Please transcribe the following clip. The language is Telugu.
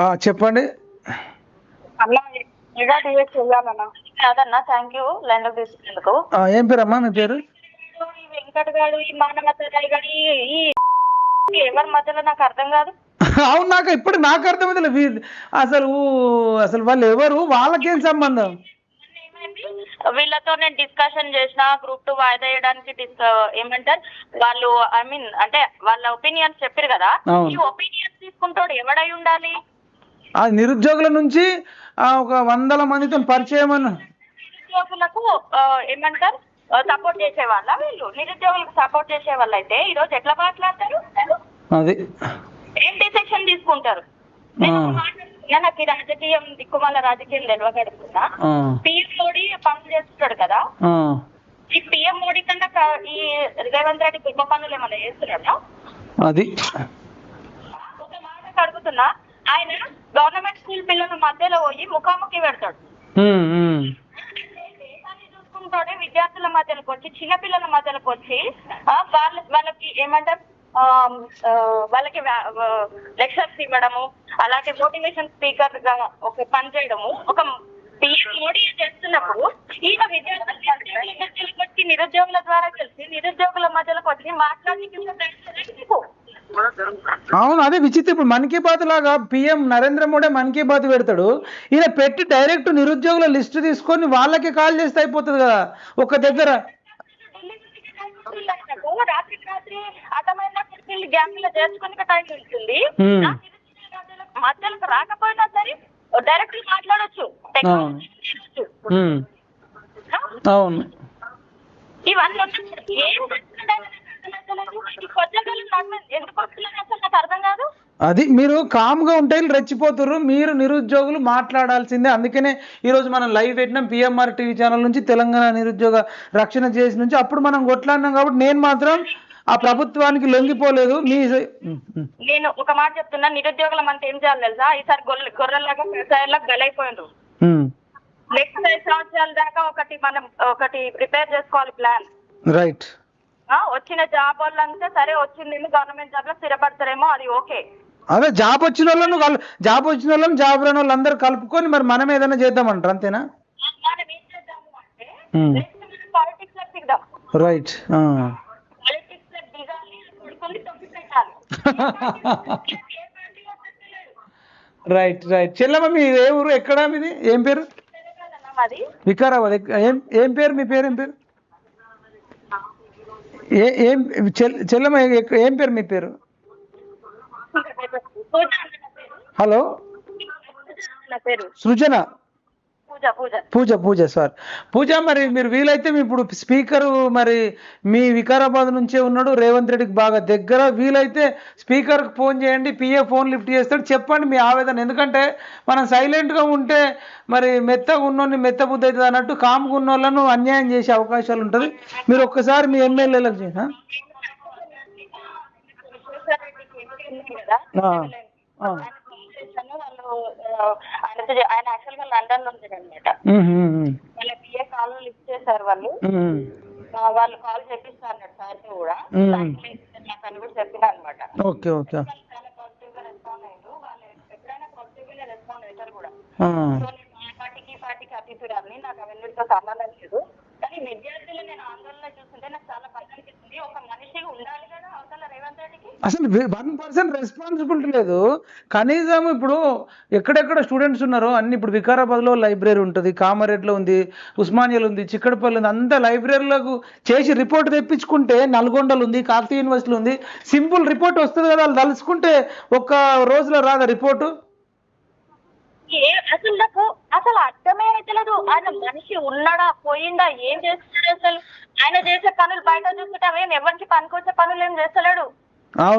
ఆ, చెప్పండి. కాదన్నా థ్యాంక్ యూ లైన్లో ఏం పేరమ్మా మీ పేరు? ఈ వెంకట్ గారు ఈ మానవత రాయ్ గారు ఈ ఈ ఎవరి మధ్యలో నాకు అర్థం కాదు? అవును నాకు ఇప్పుడు నాకు అర్థమైంది వీ- అసలు అసలు వాళ్ళు ఎవరు? వాళ్ళకేం సంబంధం? వీళ్ళతో నేను డిస్కషన్ చేసిన గ్రూప్ టూ వాయిదా వేయడానికి ఏమంటారు? వాళ్ళు ఐ మీన్ అంటే వాళ్ళ ఒపీనియన్స్ చెప్పారు కదా. ఈ ఒపీనియన్స్ తీసుకుంటాడు ఎవడై ఉండాలి? ఆ నిరుద్యోగుల నుంచి ఆ, ఒక వందల మందితో పరిచయం నిరుద్యోగులకు ఏమంటారు? సపోర్ట్ చేసే వాళ్ళ వీళ్ళు? నిరుద్యోగులకు సపోర్ట్ చేసే వాళ్ళు అయితే ఈ రోజు ఎట్లా మాట్లాడతారు? అది ఏం డిసిషన్ తీసుకుంటారు? నాకు ఈ రాజకీయం దిక్కుమాల రాజకీయం ఆ, పిఎం మోడీ పనులు చేస్తున్నాడు కదా. ఈ పిఎం మోడీ కన్నా ఈ రేవంత్ రెడ్డి గొప్ప పనులు ఏమైనా చేస్తున్నాడా? అది ఒక మాట అడుగుతున్నా ఆయన గవర్నమెంట్ స్కూల్ పిల్లల మధ్యలో పోయి ముఖాముఖి పెడతాడు. చూసుకుంటాడే విద్యార్థుల మధ్యలోకి వచ్చి చిన్న పిల్లల మధ్యలోకి వచ్చి వాళ్ళ వాళ్ళకి ఏమంటారు? వాళ్ళకి లెక్చర్స్ ఇవ్వడము అలాగే మోటివేషన్ స్పీకర్గా ఒక పని చేయడము ఒక మోడీ చేస్తున్నప్పుడు ఈయన విద్యార్థుల వచ్చి నిరుద్యోగుల ద్వారా కలిసి నిరుద్యోగుల మధ్యలోకి వచ్చి మాట్లాడి అవును అదే విచిత్రం. ఇప్పుడు మన్ కీ బాత్ లాగా పిఎం నరేంద్ర మోడీ మన్ కీ బాత్ పెడతాడు. ఈయన పెట్టి డైరెక్ట్ నిరుద్యోగుల లిస్టు తీసుకొని వాళ్ళకి కాల్ చేస్తే అయిపోతుంది కదా ఒక దగ్గర. రాత్రి రాత్రి అర్థమైన గ్యాంగ్లో చేర్చుకుని టైం ఉంటుంది. ఆ నిరుద్యోగుల మధ్యలోకి- మధ్యలోకి రాకపోయినా సరే డైరెక్ట్ మాట్లాడొచ్చు. అవును. ఇవన్నీ ఉన్నాయి. అది మీరు కామ్గా ఉంటే రెచ్చిపోతారు మీరు నిరుద్యోగులు మాట్లాడాల్సిందే. అందుకనే ఈరోజు మనం లైవ్ పెట్టినాం పిఎంఆర్ టీవీ ఛానల్ నుంచి తెలంగాణ నిరుద్యోగ రక్షణ చేసి నుంచి. అప్పుడు మనం కొట్లాడినాం కాబట్టి నేను మాత్రం ఆ ప్రభుత్వానికి లొంగిపోలేదు. మీ. నేను ఒక మాట చెప్తున్నా. నిరుద్యోగులం అంటే ఏం చేయాలి తెలుసా? ఈసారి గొర్రె గొర్రెలాగా వ్యవసాయాలకు బలైపోయిండ్రు నెక్స్ట్ ఐదు సంవత్సరాల దాకా ఒకటి మనం ఒకటి ప్రిపేర్ చేసుకోవాలి ప్లాన్. రైట్. ఆ, వచ్చిన జాబ్ వాళ్ళంతా సరే వచ్చిందేమో గవర్నమెంట్ జాబ్లో స్థిరపడతారేమో అది ఓకే. అదే జాబ్ వచ్చిన వాళ్ళను జాబ్ వచ్చిన వాళ్ళని జాబ్ రాని వాళ్ళందరూ కలుపుకొని మరి మనం ఏదైనా చేద్దామంటారు అంతేనా? రైట్. రైట్ రైట్ చెల్లమ్మ మీ ఏ ఊరు ఎక్కడ మీది? ఏం పేరు? వికారాబాద్ ఏం ఏం పేరు మీ పేరు ఏం పేరు? ఏ ఏం చెల్- చెల్లమ్మ ఏం పేరు మీ పేరు? హలో? సృజన? పూజ పూజ. పూజ పూజ సార్. పూజ మరి మీరు వీలైతే మీ ఇప్పుడు స్పీకర్ మరి మీ వికారాబాద్ నుంచే ఉన్నాడు రేవంత్ రెడ్డికి బాగా దగ్గర. వీలైతే స్పీకర్కి ఫోన్ చేయండి పిఏ ఫోన్ లిఫ్ట్ చేస్తాడు. చెప్పండి మీ ఆవేదన. ఎందుకంటే మనం సైలెంట్గా ఉంటే మరి మెత్తగా ఉన్నోని మెత్త బుద్ధి అవుతుంది అన్నట్టు కామ్గా ఉన్న వాళ్ళను అన్యాయం చేసే అవకాశాలు ఉంటుంది. మీరు ఒక్కసారి మీ ఎమ్మెల్యేలకు ఎంపీ ఉంది కదా? వాళ్ళు ఆయనతో ఆయన యాక్చువల్గా లండన్లో ఉంటాడు అనమాట వాళ్ళ పిఏ కాల్ లిఫ్ట్ చేశారు వాళ్ళు. వాళ్ళు కాల్ చెప్పిస్తా అన్నాడు సార్తో కూడా. నాకు అని కూడా చెప్పిన అనమాట ఓకే. ఓకే చాలా పాజిటివ్గా రెస్పాండ్ అయ్యారు. వాళ్ళు ఎప్పుడైనా పాజిటివ్ గానే రెస్పాండ్ అవుతారు కూడా. సో నేను పార్టీకి పార్టీకి అతీతురాలని. నాకు అవన్నిటితో సంబంధం లేదు. కానీ విద్యార్థులు నేను ఆందోళన చూస్తుంటే నాకు చాలా బాధ అనిపిస్తుంది ఒక మనిషి ఉండాలి కదా అవతల రేవంత్ రెడ్డికి అసలు వన్ పర్సెంట్ రెస్పాన్సిబిలిటీ లేదు. కనీసం ఇప్పుడు ఎక్కడెక్కడ స్టూడెంట్స్ ఉన్నారో అన్ని ఇప్పుడు వికారాబాద్లో లైబ్రరీ ఉంటుంది కామారెడ్డిలో ఉంది ఉస్మానియాలో ఉంది చిక్కడపల్లి ఉంది అంత లైబ్రరీలకు చేసి రిపోర్ట్ తెప్పించుకుంటే నల్గొండలో ఉంది కాకతీయ యూనివర్సిటీలో ఉంది సింపుల్ రిపోర్ట్ వస్తుంది కదా వాళ్ళు తలుచుకుంటే ఒక్క రోజులో రాదా రిపోర్టు అసలు నాకు అసలు అర్థమే అయితలేదు. ఆయన మనిషి ఉన్నాడా పోయిందా ఏం చేస్తున్నాడు అసలు? ఆయన చేసే పనులు బయట చూస్తుంటే అవేం ఎవరికి పనికొచ్చే పనులు ఏం చేస్తలేడు?